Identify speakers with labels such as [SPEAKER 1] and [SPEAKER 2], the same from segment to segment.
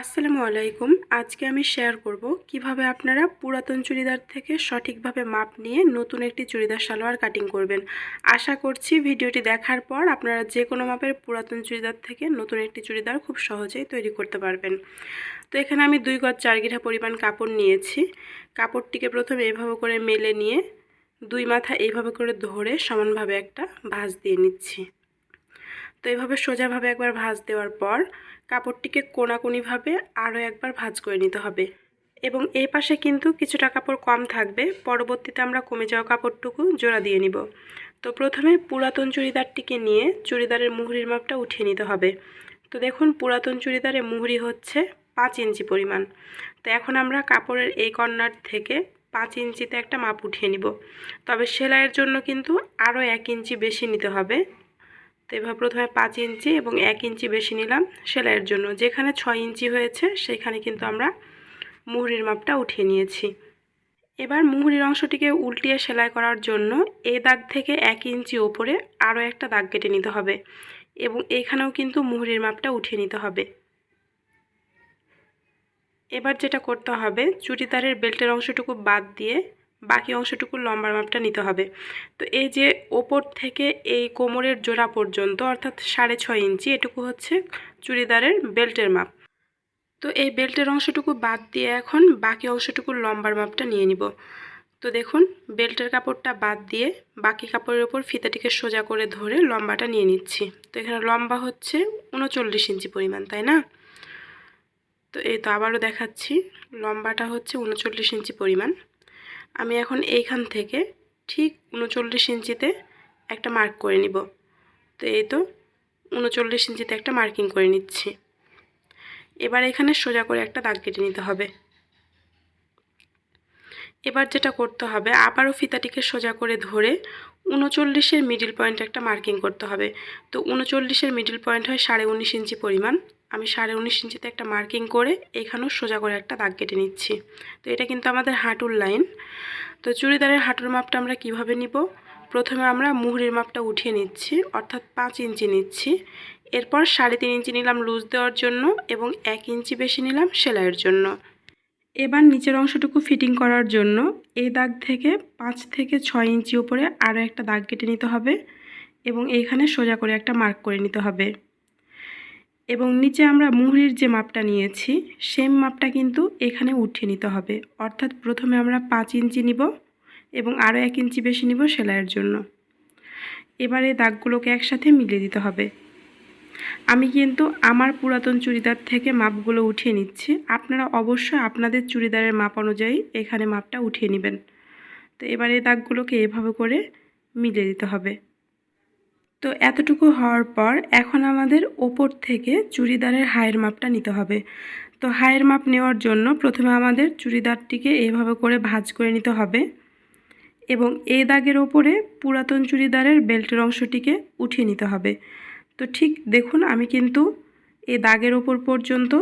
[SPEAKER 1] আসসালামু আলাইকুম। আজকে আমি শেয়ার করব কীভাবে আপনারা পুরাতন চুড়িদার থেকে সঠিকভাবে মাপ নিয়ে নতুন একটি চুড়িদার সালোয়ার কাটিং করবেন। আশা করছি ভিডিওটি দেখার পর আপনারা যে কোনো মাপের পুরাতন চুড়িদার থেকে নতুন একটি চুড়িদার খুব সহজেই তৈরি করতে পারবেন। তো এখানে আমি দুই গজ চার গিঠা পরিমাণ কাপড় নিয়েছি। কাপড়টিকে প্রথমে এভাবে করে মেলে নিয়ে দুই মাথা এইভাবে করে ধরে সমানভাবে একটা ভাঁজ দিয়ে নিচ্ছি। তো এইভাবে সোজাভাবে একবার ভাঁজ দেওয়ার পর কাপড়টিকে কোনাকুনিভাবে আরও একবার ভাঁজ করে নিতে হবে। এবং এই পাশে কিন্তু কিছুটা কাপড় কম থাকবে, পরবর্তীতে আমরা কমে যাওয়া কাপড়টুকু জোড়া দিয়ে নিব। তো প্রথমে পুরাতন চুড়িদারটিকে নিয়ে চুড়িদারের মুহুরির মাপটা উঠিয়ে নিতে হবে। তো দেখুন, পুরাতন চুড়িদারে মুহুরি হচ্ছে পাঁচ ইঞ্চি পরিমাণ। তো এখন আমরা কাপড়ের এই কর্নার থেকে পাঁচ ইঞ্চিতে একটা মাপ উঠিয়ে নিব। তবে সেলাইয়ের জন্য কিন্তু আরও এক ইঞ্চি বেশি নিতে হবে। তো এভাবে প্রথমে পাঁচ ইঞ্চি এবং এক ইঞ্চি বেশি নিলাম সেলাইয়ের জন্য। যেখানে ছয় ইঞ্চি হয়েছে, সেখানে কিন্তু আমরা মুহুরির মাপটা উঠিয়ে নিয়েছি। এবার মুহুরির অংশটিকে উল্টিয়ে সেলাই করার জন্য এই দাগ থেকে এক ইঞ্চি ওপরে আরও একটা দাগ কেটে নিতে হবে এবং এইখানেও কিন্তু মুহুরির মাপটা উঠিয়ে নিতে হবে। এবার যেটা করতে হবে, চুড়িদারের বেল্টের অংশটুকু বাদ দিয়ে বাকি অংশটুকু লম্বার মাপটা নিতে হবে। তো এই যে ওপর থেকে এই কোমরের জোড়া পর্যন্ত, অর্থাৎ সাড়ে ছয় ইঞ্চি, এটুকু হচ্ছে চুড়িদারের বেল্টের মাপ। তো এই বেল্টের অংশটুকু বাদ দিয়ে এখন বাকি অংশটুকু লম্বার মাপটা নিয়ে নিব। তো দেখুন, বেল্টের কাপড়টা বাদ দিয়ে বাকি কাপড়ের ওপর ফিতাটিকে সোজা করে ধরে লম্বাটা নিয়ে নিচ্ছি। তো এখানে লম্বা হচ্ছে উনচল্লিশ ইঞ্চি পরিমাণ, তাই না? তো এই তো আবারও দেখাচ্ছি, লম্বাটা হচ্ছে উনচল্লিশ ইঞ্চি পরিমাণ। আমি এখন এইখান থেকে ঠিক উনচল্লিশ ইঞ্চিতে একটা মার্ক করে নিব। তো এই তো উনচল্লিশ ইঞ্চিতে একটা মার্কিং করে নিচ্ছি। এবার এখানে সোজা করে একটা দাগ কেটে নিতে হবে। এবার যেটা করতে হবে, আবারও ফিতাটিকে সোজা করে ধরে উনচল্লিশের মিডিল পয়েন্ট একটা মার্কিং করতে হবে। তো উনচল্লিশের মিডিল পয়েন্ট হয় সাড়ে উনিশ ইঞ্চি পরিমাণ। আমি সাড়ে উনিশ ইঞ্চিতে একটা মার্কিং করে এখানেও সোজা করে একটা দাগ কেটে নিচ্ছি। তো এটা কিন্তু আমাদের হাঁটুর লাইন। তো চুড়িদারের হাঁটুর মাপটা আমরা কীভাবে নিব? প্রথমে আমরা মুহুরির মাপটা উঠিয়ে নিচ্ছি, অর্থাৎ পাঁচ ইঞ্চি নিচ্ছি। এরপর সাড়ে তিন ইঞ্চি নিলাম লুজ দেওয়ার জন্য এবং এক ইঞ্চি বেশি নিলাম সেলাইয়ের জন্য। এবার নিচের অংশটুকু ফিটিং করার জন্য এই দাগ থেকে পাঁচ থেকে ছয় ইঞ্চি উপরে আরও একটা দাগ কেটে নিতে হবে এবং এইখানে সোজা করে একটা মার্ক করে নিতে হবে। এবং নিচে আমরা মুহুরির যে মাপটা নিয়েছি, সেম মাপটা কিন্তু এখানে উঠিয়ে নিতে হবে। অর্থাৎ প্রথমে আমরা পাঁচ ইঞ্চি নিব এবং আরও এক ইঞ্চি বেশি নিব সেলাইয়ের জন্য। এবারে দাগগুলোকে একসাথে মিলিয়ে দিতে হবে। আমি কিন্তু আমার পুরাতন চুড়িদার থেকে মাপগুলো উঠিয়ে নিচ্ছি। আপনারা অবশ্যই আপনাদের চুড়িদারের মাপ অনুযায়ী এখানে মাপটা উঠিয়ে নেবেন। তো এবারে দাগগুলোকে এভাবে করে মিলিয়ে দিতে হবে। তো এতটুকু হওয়ার পর এখন আমাদের ওপর থেকে চুড়িদারের হায়ের মাপটা নিতে হবে। তো হায়ের মাপ নেওয়ার জন্য প্রথমে আমাদের চুড়িদারটিকে এইভাবে করে ভাজ করে নিতে হবে এবং এই দাগের ওপরে পুরাতন চুড়িদারের বেল্টের অংশটিকে উঠিয়ে নিতে হবে। তো ঠিক দেখুন, আমি কিন্তু এই দাগের ওপর পর্যন্ত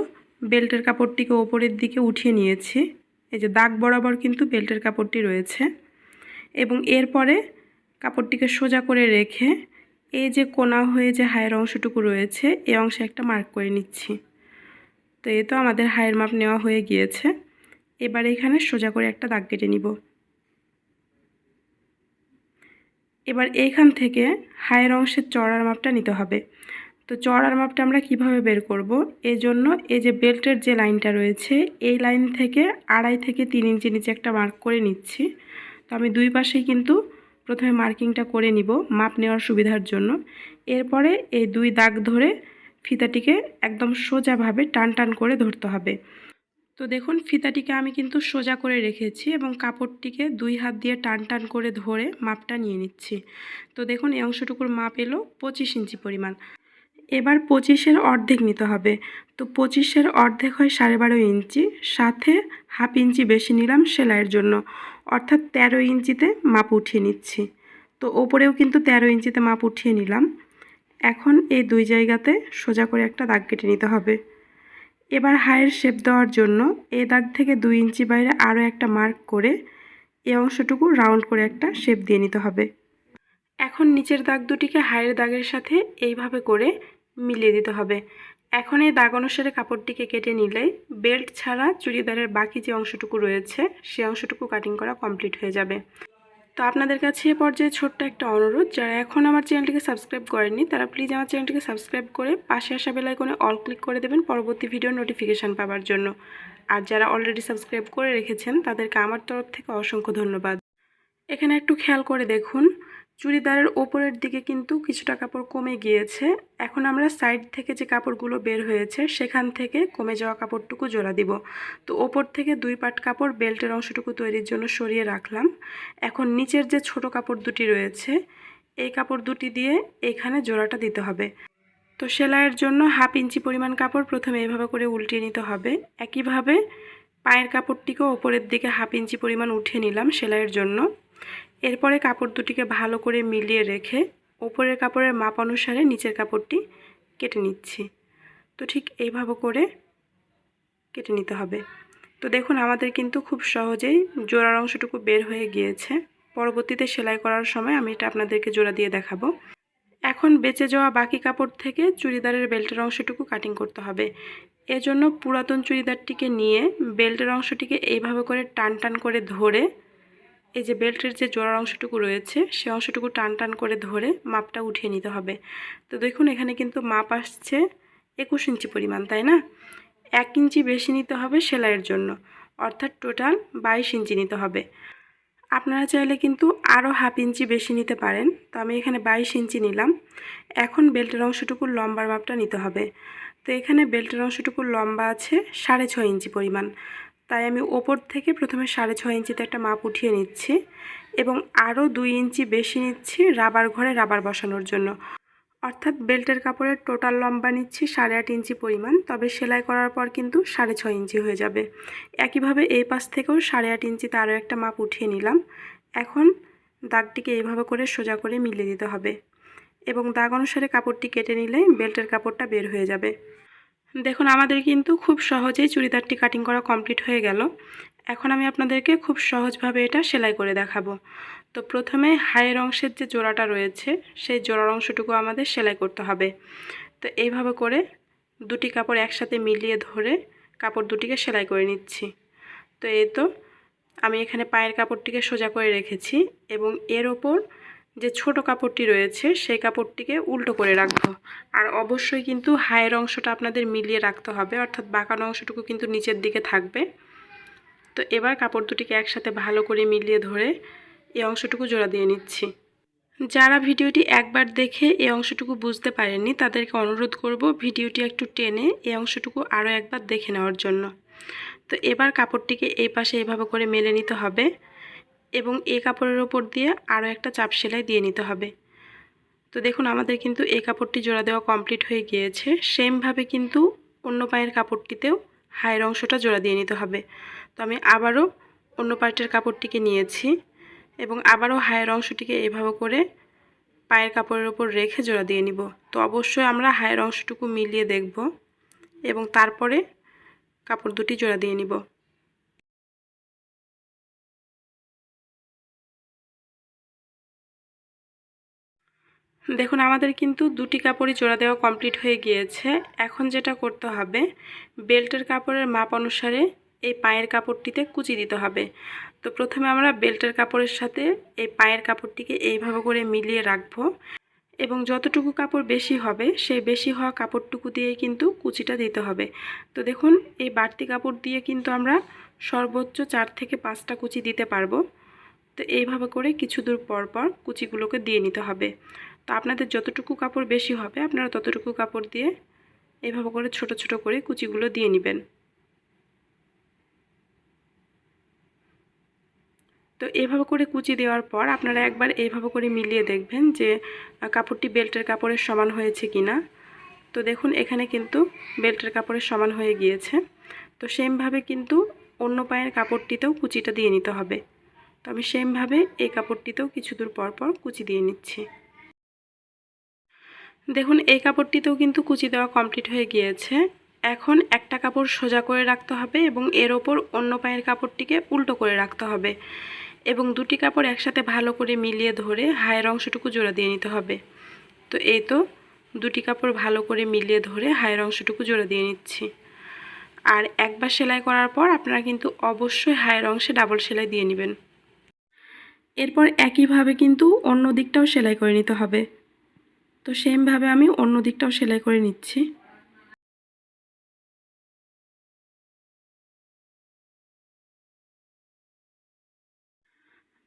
[SPEAKER 1] বেল্টের কাপড়টিকে ওপরের দিকে উঠিয়ে নিয়েছি। এই যে দাগ বরাবর কিন্তু বেল্টের কাপড়টি রয়েছে এবং এরপরে কাপড়টিকে সোজা করে রেখে এই যে কোনা হয়ে যে হায়ের অংশটুকু রয়েছে এই অংশে একটা মার্ক করে নিচ্ছি। তো এ তো আমাদের হায়ের মাপ নেওয়া হয়ে গিয়েছে। এবার এখানে সোজা করে একটা দাগ কেটে নিব। এবার এইখান থেকে হায়ের অংশের চড়ার মাপটা নিতে হবে। তো চড়ার মাপটা আমরা কীভাবে বের করব? এই জন্য এই যে বেল্টের যে লাইনটা রয়েছে, এই লাইন থেকে আড়াই থেকে তিন ইঞ্চি নিচে একটা মার্ক করে নিচ্ছি। তো আমি দুই পাশেই কিন্তু প্রথমে মার্কিংটা করে নিব, মাপ নেওয়ার সুবিধার জন্য। এরপরে এই দুই দাগ ধরে ফিতাটিকে একদম সোজাভাবে টান টান করে ধরতে হবে। তো দেখুন, ফিতাটিকে আমি কিন্তু সোজা করে রেখেছি এবং কাপড়টিকে দুই হাত দিয়ে টান টান করে ধরে মাপটা নিয়ে নিচ্ছি। তো দেখুন, এই অংশটুকুর মাপ এলো পঁচিশ ইঞ্চি পরিমাণ। এবার পঁচিশের অর্ধেক নিতে হবে। তো পঁচিশের অর্ধেক হয় সাড়ে বারো ইঞ্চি, সাথে হাফ ইঞ্চি বেশি নিলাম সেলাইয়ের জন্য। অর্থাৎ তেরো ইঞ্চিতে মাপ উঠিয়ে নিচ্ছি। তো ওপরেও কিন্তু তেরো ইঞ্চিতে মাপ উঠিয়ে নিলাম। এখন এই দুই জায়গাতে সোজা করে একটা দাগ কেটে নিতে হবে। এবার হায়ের শেপ দেওয়ার জন্য এ দাগ থেকে দুই ইঞ্চি বাইরে আরও একটা মার্ক করে এ অংশটুকু রাউন্ড করে একটা শেপ দিয়ে নিতে হবে। এখন নিচের দাগ দুটিকে হায়ের দাগের সাথে এইভাবে করে মিলিয়ে দিতে হবে। এখন এই দাগ অনুসারে কাপড়টিকে কেটে নিলে বেল্ট ছাড়া চুড়িদারের বাকি যে অংশটুকু রয়েছে, সে অংশটুকু কাটিং করা কমপ্লিট হয়ে যাবে। তো আপনাদের কাছে এ পর্যায়ে ছোট্ট একটা অনুরোধ, যারা এখন আমার চ্যানেলটিকে সাবস্ক্রাইব করেননি, তারা প্লিজ আমার চ্যানেলটিকে সাবস্ক্রাইব করে পাশে আসা বেলাইকনে অল ক্লিক করে দেবেন পরবর্তী ভিডিও নোটিফিকেশান পাওয়ার জন্য। আর যারা অলরেডি সাবস্ক্রাইব করে রেখেছেন, তাদেরকে আমার তরফ থেকে অসংখ্য ধন্যবাদ। এখানে একটু খেয়াল করে দেখুন চুড়িদারের ওপরের দিকে কিন্তু কিছুটা কাপড় কমে গিয়েছে। এখন আমরা সাইড থেকে যে কাপড়গুলো বের হয়েছে, সেখান থেকে কমে যাওয়া কাপড়টুকু জোড়া দিব। তো ওপর থেকে দুই পাট কাপড় বেল্টের অংশটুকু তৈরির জন্য সরিয়ে রাখলাম। এখন নিচের যে ছোট কাপড় দুটি রয়েছে, এই কাপড় দুটি দিয়ে এখানে জোড়াটা দিতে হবে। তো সেলাইয়ের জন্য হাফ ইঞ্চি পরিমাণ কাপড় প্রথমে এইভাবে করে উল্টিয়ে নিতে হবে। একইভাবে পায়ের কাপড়টিকেও ওপরের দিকে হাফ ইঞ্চি পরিমাণ উঠিয়ে নিলাম সেলাইয়ের জন্য। এরপরে কাপড় দুটিকে ভালো করে মিলিয়ে রেখে ওপরের কাপড়ের মাপ অনুসারে নিচের কাপড়টি কেটে নিচ্ছি। তো ঠিক এইভাবে করে কেটে নিতে হবে। তো দেখুন, আমাদের কিন্তু খুব সহজেই জোড়ার অংশটুকু বের হয়ে গিয়েছে। পরবর্তীতে সেলাই করার সময় আমি এটা আপনাদেরকে জোড়া দিয়ে দেখাবো। এখন বেঁচে যাওয়া বাকি কাপড় থেকে চুড়িদারের বেল্টের অংশটুকু কাটিং করতে হবে। এজন্য পুরাতন চুড়িদারটিকে নিয়ে বেল্টের অংশটিকে এইভাবে করে টান টান করে ধরে এই যে বেল্টের যে জোড়ার অংশটুকু রয়েছে, সে অংশটুকু টান টান করে ধরে মাপটা উঠিয়ে নিতে হবে। তো দেখুন, এখানে কিন্তু মাপ আসছে একুশ ইঞ্চি পরিমাণ, তাই না? এক ইঞ্চি বেশি নিতে হবে সেলাইয়ের জন্য, অর্থাৎ টোটাল বাইশ ইঞ্চি নিতে হবে। আপনারা চাইলে কিন্তু আরও হাফ ইঞ্চি বেশি নিতে পারেন। তো আমি এখানে বাইশ ইঞ্চি নিলাম। এখন বেল্টের অংশটুকুর লম্বার মাপটা নিতে হবে। তো এখানে বেল্টের অংশটুকুর লম্বা আছে সাড়ে ছয় ইঞ্চি পরিমাণ। তাই আমি ওপর থেকে প্রথমে সাড়ে ছয় ইঞ্চিতে একটা মাপ উঠিয়ে নিচ্ছি এবং আরও দুই ইঞ্চি বেশি নিচ্ছি রাবার ঘরে রাবার বসানোর জন্য। অর্থাৎ বেল্টের কাপড়ের টোটাল লম্বা নিচ্ছি সাড়ে আট ইঞ্চি পরিমাণ, তবে সেলাই করার পর কিন্তু সাড়ে ছয় ইঞ্চি হয়ে যাবে। একইভাবে এই পাশ থেকেও সাড়ে আট ইঞ্চিতে আরও একটা মাপ উঠিয়ে নিলাম। এখন দাগটিকে এইভাবে করে সোজা করে মিলিয়ে দিতে হবে এবং দাগ অনুসারে কাপড়টি কেটে নিলে বেল্টের কাপড়টা বের হয়ে যাবে। দেখুন, আমাদের কিন্তু খুব সহজেই চুড়িদারটি কাটিং করা কমপ্লিট হয়ে গেল। এখন আমি আপনাদেরকে খুব সহজভাবে এটা সেলাই করে দেখাবো। তো প্রথমে হায়ের অংশের যে জোড়াটা রয়েছে, সেই জোড়ার অংশটুকু আমাদের সেলাই করতে হবে। তো এইভাবে করে দুটি কাপড় একসাথে মিলিয়ে ধরে কাপড় দুটিকে সেলাই করে নিচ্ছি। তো এই তো, আমি এখানে পায়ের কাপড়টিকে সোজা করে রেখেছি এবং এর ওপর যে ছোট কাপড়টি রয়েছে, সেই কাপড়টিকে উল্টো করে রাখব। আর অবশ্যই কিন্তু হায়ের অংশটা আপনাদের মিলিয়ে রাখতে হবে, অর্থাৎ বাঁকানো অংশটুকু কিন্তু নিচের দিকে থাকবে। তো এবার কাপড় দুটিকে একসাথে ভালো করে মিলিয়ে ধরে এই অংশটুকু জোড়া দিয়ে নিচ্ছি। যারা ভিডিওটি একবার দেখে এই অংশটুকু বুঝতে পারেননি, তাদেরকে অনুরোধ করব ভিডিওটি একটু টেনে এই অংশটুকু আরও একবার দেখে নেওয়ার জন্য। তো এবার কাপড়টিকে এই পাশে এভাবে করে মেলে নিতে হবে। এবং এই কাপড়ের ওপর দিয়ে আরও একটা চাপ সেলাই দিয়ে নিতে হবে। তো দেখুন, আমাদের কিন্তু এই কাপড়টি জোড়া দেওয়া কমপ্লিট হয়ে গিয়েছে। সেমভাবে কিন্তু অন্য পায়ের কাপড়টিতেও হায়ের অংশটা জোড়া দিয়ে নিতে হবে। তো আমি আবারও অন্য পার্টের কাপড়টিকে নিয়েছি এবং আবারও হায়ের অংশটিকে এভাবে করে পায়ের কাপড়ের ওপর রেখে জোড়া দিয়ে নিব। তো অবশ্যই আমরা হায়ের অংশটুকু মিলিয়ে দেখব এবং তারপরে কাপড় দুটি জোড়া দিয়ে নিব। দেখুন, আমাদের কিন্তু দুটি কাপড়ই জোড়া দেওয়া কমপ্লিট হয়ে গিয়েছে। এখন যেটা করতে হবে, বেল্টের কাপড়ের মাপ অনুসারে এই পায়ের কাপড়টিতে কুচি দিতে হবে। তো প্রথমে আমরা বেল্টের কাপড়ের সাথে এই পায়ের কাপড়টিকে এইভাবে করে মিলিয়ে রাখব এবং যতটুকু কাপড় বেশি হবে, সেই বেশি হওয়া কাপড়টুকু দিয়ে কিন্তু কুচিটা দিতে হবে। তো দেখুন, এই বাড়তি কাপড় দিয়ে কিন্তু আমরা সর্বোচ্চ চার থেকে পাঁচটা কুচি দিতে পারব। তো এইভাবে করে কিছু দূর পর পর কুচিগুলোকে দিয়ে নিতে হবে। তো আপনাদের যতটুকু কাপড় বেশি হবে, আপনারা ততটুকু কাপড় দিয়ে এভাবে করে ছোট ছোট করে কুচিগুলো দিয়ে নেবেন। তো এভাবে করে কুচি দেওয়ার পর আপনারা একবার এইভাবে করে মিলিয়ে দেখবেন যে কাপড়টি বেল্টের কাপড়ের সমান হয়েছে কি না তো দেখুন, এখানে কিন্তু বেল্টের কাপড়ের সমান হয়ে গিয়েছে। তো সেমভাবে কিন্তু অন্য পায়ের কাপড়টিতেও কুচিটা দিয়ে নিতে হবে। তো আমি সেমভাবে এই কাপড়টিতেও কিছু দূর পর পর কুচি দিয়ে নিচ্ছি। দেখুন, এই কাপড়টিতেও কিন্তু কুচি দেওয়া কমপ্লিট হয়ে গিয়েছে। এখন একটা কাপড় সোজা করে রাখতে হবে এবং এর ওপর অন্য পায়ের কাপড়টিকে উল্টো করে রাখতে হবে এবং দুটি কাপড় একসাথে ভালো করে মিলিয়ে ধরে হায়ের অংশটুকু জোড়া দিয়ে নিতে হবে। তো এই তো দুটি কাপড় ভালো করে মিলিয়ে ধরে হায়ের অংশটুকু জোড়া দিয়ে নিচ্ছি। আর একবার সেলাই করার পর আপনারা কিন্তু অবশ্যই হায়ের অংশে ডাবল সেলাই দিয়ে নেবেন। এরপর একইভাবে কিন্তু অন্য দিকটাও সেলাই করে নিতে হবে। তো সেমভাবে আমি অন্য দিকটাও সেলাই করে নিচ্ছি।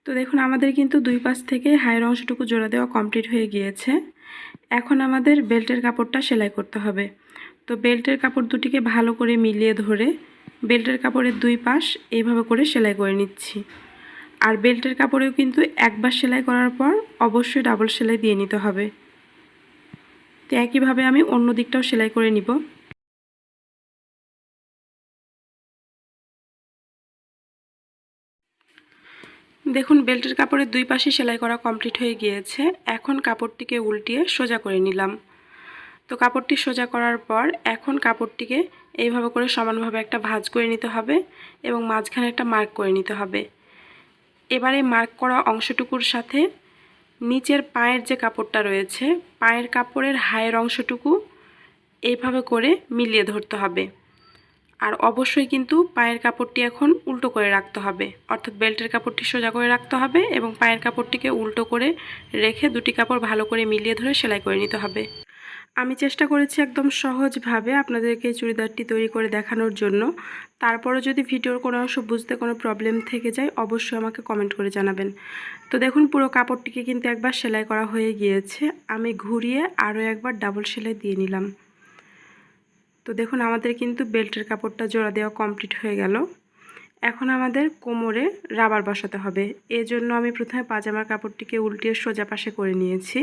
[SPEAKER 1] তো দেখুন, আমাদের কিন্তু দুই পাশ থেকে হায়ের অংশটুকু জোড়া দেওয়া কমপ্লিট হয়ে গিয়েছে। এখন আমাদের বেল্টের কাপড়টা সেলাই করতে হবে। তো বেল্টের কাপড় দুটিকে ভালো করে মিলিয়ে ধরে বেল্টের কাপড়ের দুই পাশ এইভাবে করে সেলাই করে নিচ্ছি। আর বেল্টের কাপড়েও কিন্তু একবার সেলাই করার পর অবশ্যই ডাবল সেলাই দিয়ে নিতে হবে। তো একইভাবে আমি অন্য দিকটাও সেলাই করে নিব। দেখুন, বেল্টের কাপড়ের দুই পাশে সেলাই করা কমপ্লিট হয়ে গিয়েছে। এখন কাপড়টিকে উল্টিয়ে সোজা করে নিলাম। তো কাপড়টি সোজা করার পর এখন কাপড়টিকে এইভাবে করে সমানভাবে একটা ভাঁজ করে নিতে হবে এবং মাঝখানে একটা মার্ক করে নিতে হবে। এবারে মার্ক করা অংশটুকুর সাথে নিচের পায়ের যে কাপড়টা রয়েছে, পায়ের কাপড়ের হায়ের অংশটুকু এইভাবে করে মিলিয়ে ধরতে হবে। আর অবশ্যই কিন্তু পায়ের কাপড়টি এখন উল্টো করে রাখতে হবে। অর্থাৎ বেল্টের কাপড়টি সোজা করে রাখতে হবে এবং পায়ের কাপড়টিকে উল্টো করে রেখে দুটি কাপড় ভালো করে মিলিয়ে ধরে সেলাই করে নিতে হবে। আমি চেষ্টা করেছি একদম সহজভাবে আপনাদেরকে চুড়িদারটি তৈরি করে দেখানোর জন্য। তারপরে যদি ভিডিওর কোনো অংশ বুঝতে কোনো প্রবলেম থেকে যায়, অবশ্যই আমাকে কমেন্ট করে জানাবেন। তো দেখুন, পুরো কাপড়টিকে কিন্তু একবার সেলাই করা হয়ে গিয়েছে। আমি ঘুরিয়ে আরও একবার ডাবল সেলাই দিয়ে নিলাম। তো দেখুন, আমাদের কিন্তু বেল্টের কাপড়টা জোড়া দেওয়া কমপ্লিট হয়ে গেল। এখন আমাদের কোমরে রাবার বসাতে হবে। এজন্য আমি প্রথমে পাজামার কাপড়টিকে উল্টিয়ে সোজা পাশে করে নিয়েছি।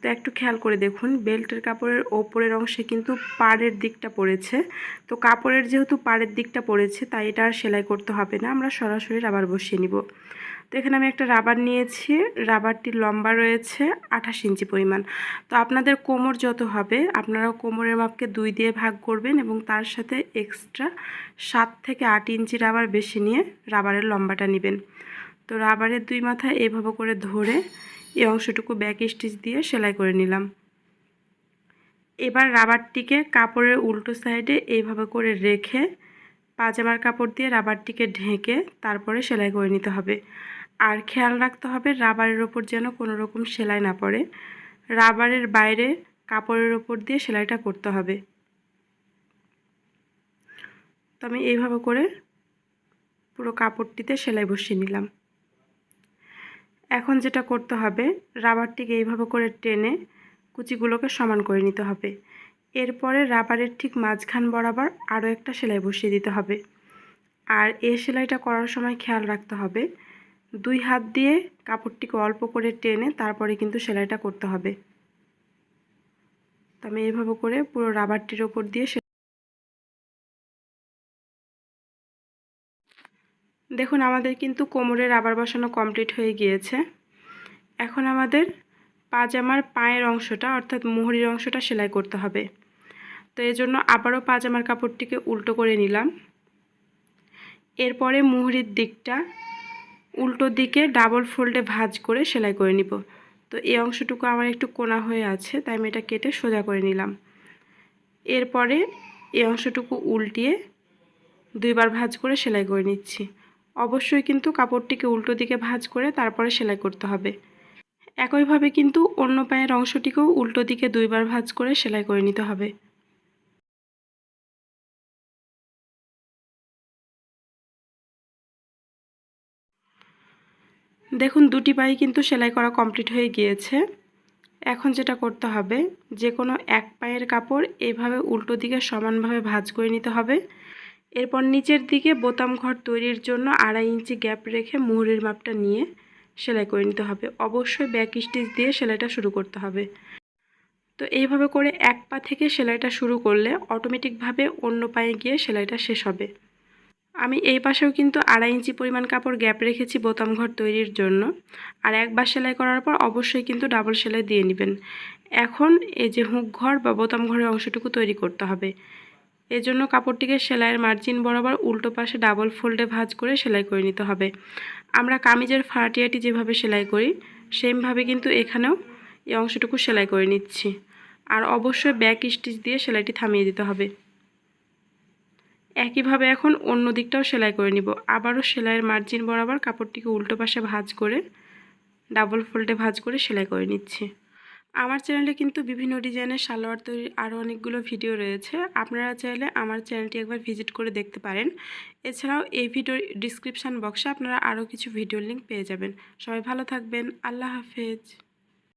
[SPEAKER 1] তো একটু খেয়াল করে দেখুন, বেল্টের কাপড়ের ওপরের অংশে কিন্তু পাড়ের দিকটা পড়েছে। তো কাপড়ের যেহেতু পাড়ের দিকটা পড়েছে, তাই এটা আর সেলাই করতে হবে না। আমরা সরাসরি রাবার বসিয়ে নিব। তো এখানে আমি একটা রাবার নিয়েছি। রাবারটির লম্বা রয়েছে, আঠাশ ইঞ্চি পরিমাণ। তো আপনাদের কোমর যত হবে আপনারা কোমরের মাপকে দুই দিয়ে ভাগ করবেন এবং তার সাথে এক্সট্রা সাত থেকে আট ইঞ্চি রাবার বেশি নিয়ে রাবারের লম্বাটা নেবেন। তো রাবারের দুই মাথা এভাবে করে ধরে এই অংশটুকু ব্যাক স্টিচ দিয়ে সেলাই করে নিলাম। এবার রাবারটিকে কাপড়ের উল্টো সাইডে এইভাবে করে রেখে পাজামার কাপড় দিয়ে রাবারটিকে ঢেকে তারপরে সেলাই করে নিতে হবে। আর খেয়াল রাখতে হবে রাবারের ওপর যেন কোনো রকম সেলাই না পড়ে। রাবারের বাইরে কাপড়ের ওপর দিয়ে সেলাইটা করতে হবে। তো আমি এইভাবে করে পুরো কাপড়টিতে সেলাই বসিয়ে নিলাম। এখন যেটা করতে হবে, রাবারটিকে এইভাবে করে টেনে কুচিগুলোকে সমান করে নিতে হবে। এরপরে রাবারের ঠিক মাঝখান বরাবর আরও একটা সেলাই বসিয়ে দিতে হবে। আর এই সেলাইটা করার সময় খেয়াল রাখতে হবে দুই হাত দিয়ে কাপড়টিকে অল্প করে টেনে তারপরে কিন্তু সেলাইটা করতে হবে। তো আমি এইভাবে করে পুরো রাবারটির ওপর দিয়ে দেখুন, আমাদের কিন্তু কোমরে রাবার বসানো কমপ্লিট হয়ে গিয়েছে। এখন আমাদের পাজামার পায়ের অংশটা, অর্থাৎ মুহুরির অংশটা সেলাই করতে হবে। তো এই জন্য আবারও পাজামার কাপড়টিকে উল্টো করে নিলাম। এরপরে মুহুরির দিকটা উল্টো দিকে ডাবল ফোল্ডে ভাজ করে সেলাই করে নিব। তো এই অংশটুকু আমার একটু কোনা হয়ে আছে, তাই আমি এটা কেটে সোজা করে নিলাম। এরপরে এই অংশটুকু উল্টিয়ে দুইবার ভাজ করে সেলাই করে নিচ্ছি। অবশ্যই কিন্তু কাপড়টিকে উল্টো দিকে ভাজ করে তারপরে সেলাই করতে হবে। একইভাবে কিন্তু অন্য পায়ের অংশটিকেও উল্টো দিকে দুইবার ভাজ করে সেলাই করে নিতে হবে। দেখুন, দুটি পায়ে কিন্তু সেলাই করা কমপ্লিট হয়ে গিয়েছে। এখন যেটা করতে হবে, যে কোনো এক পায়ের কাপড় এইভাবে উল্টো দিকে সমানভাবে ভাজ করে নিতে হবে। এরপর নিচের দিকে বোতাম ঘর তৈরির জন্য আড়াই ইঞ্চি গ্যাপ রেখে মুহুরির মাপটা নিয়ে সেলাই করে নিতে হবে। অবশ্যই ব্যাক স্টিচ দিয়ে সেলাইটা শুরু করতে হবে। তো এইভাবে করে এক পা থেকে সেলাইটা শুরু করলে অটোমেটিকভাবে অন্য পায়ে গিয়ে সেলাইটা শেষ হবে। আমি এই পাশেও কিন্তু আড়াই ইঞ্চি পরিমাণ কাপড় গ্যাপ রেখেছি বোতাম ঘর তৈরির জন্য। আর একবার সেলাই করার পর অবশ্যই কিন্তু ডাবল সেলাই দিয়ে নেবেন। এখন এই যে হুক ঘর বা বোতাম ঘরের অংশটুকু তৈরি করতে হবে। এজন্য কাপড়টিকে সেলাইয়ের মার্জিন বরাবর উল্টো পাশে ডাবল ফোল্ডে ভাঁজ করে সেলাই করে নিতে হবে। আমরা কামিজের ফাটিয়াটি যেভাবে সেলাই করি, সেমভাবে কিন্তু এখানেও এই অংশটুকু সেলাই করে নিচ্ছি। আর অবশ্যই ব্যাক স্টিচ দিয়ে সেলাইটি থামিয়ে দিতে হবে। একইভাবে এখন অন্য দিকটাও সেলাই করে নিব। আবারও সেলাইয়ের মার্জিন বরাবর কাপড়টিকে উল্টো পাশে ভাঁজ করে ডাবল ফোল্ডে ভাঁজ করে সেলাই করে নিচ্ছি। আমার চ্যানেলে কিন্তু বিভিন্ন ডিজাইনের সালোয়ার তৈরির আরও অনেকগুলো ভিডিও রয়েছে। আপনারা চাইলে আমার চ্যানেলটি একবার ভিজিট করে দেখতে পারেন। এছাড়াও এই ভিডিওর ডিসক্রিপশান বক্সে আপনারা আরও কিছু ভিডিওর লিঙ্ক পেয়ে যাবেন। সবাই ভালো থাকবেন। আল্লাহ হাফেজ।